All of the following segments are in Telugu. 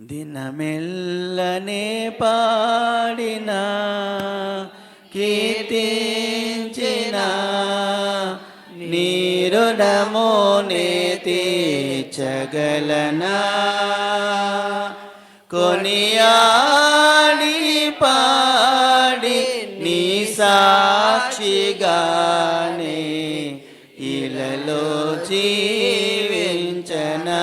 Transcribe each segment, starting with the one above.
దినమెల్లనే పాడిన కీర్తించిన నీరుడమోనే తీర్చగలనా కొనియాడి పాడి నీ సాక్షిగానే ఇలలో జీవించనా.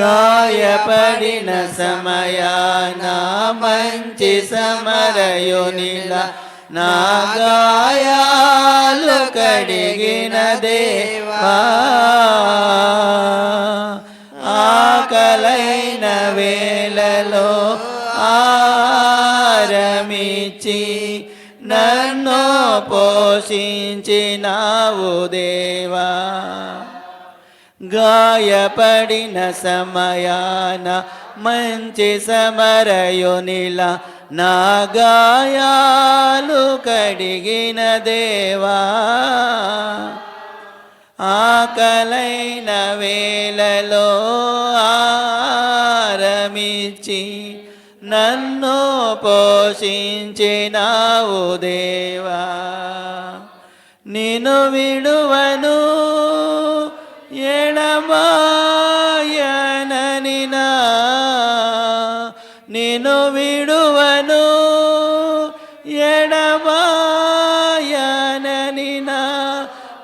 గాయపడిన సమయాన మంచి సమరయునిల నా గాయాలు కడిగిన దేవా ఆకలైన వేళలో ఆరమిచి నన్ను పోషించినావు దేవా గాయపడిన సమయాన మంచి సమరయునిలా నా గాయాలు కడిగిన దేవా. ఆకలైన వేళలో ఆరమిచ్చి నన్ను పోషించినావు దేవా. నిను విడువను ఎడమాయనని నేను విడువను ఎడమాయనని నా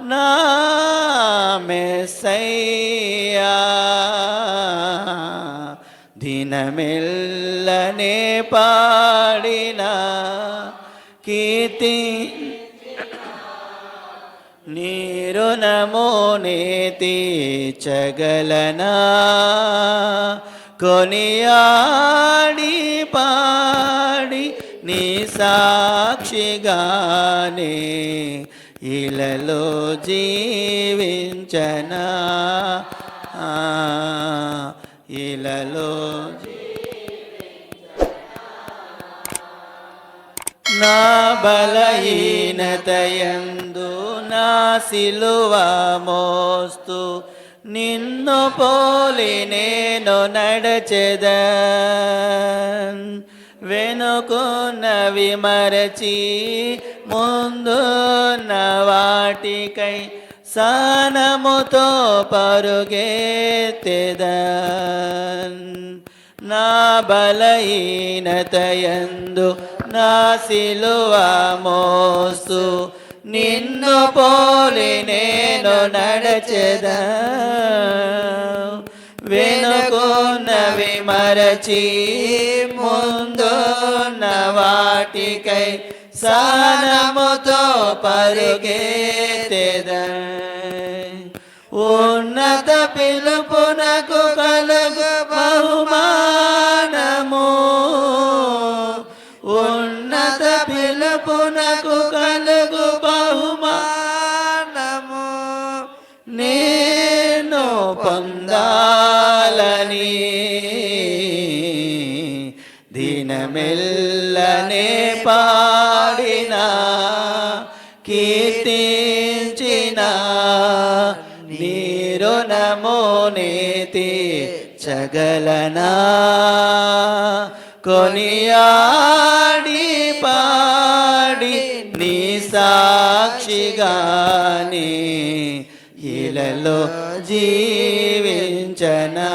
నా మెస్సయ్యా. దినమెల్లనే పాడిన కీర్తి నీరు నమోనే తీర్చగలనా కొనియాడి పాడి నీ సాక్షిగానే ఇలలో జీవించనా ఇలలో నా బలహీనతయందు సిలువ మోస్తూ నిన్ను పోలి నేను నడచెద వెనుకున్నవి మరచి ముందున్న వాటికై సానముతో పరుగేతెద నా బలహీనతయందు నా సిలువ మోస్తూ నిన్ను పోలి నేను నడచెద. వెనుకున్నవి మరచి ముందున్న వాటికై సానముతో పరుగెత్తెద. ఉన్నత పిలుపునకు కలుగు బహుమానము. ఉన్నత పిలుపునకు కలుగు పొందాలని దినమెల్లనే పాడిన కీర్తించిన నీరు నమోనేతి చగలనా కొనియాడి పాడి నీ సాక్షిగాని ఇలలో జీ জানা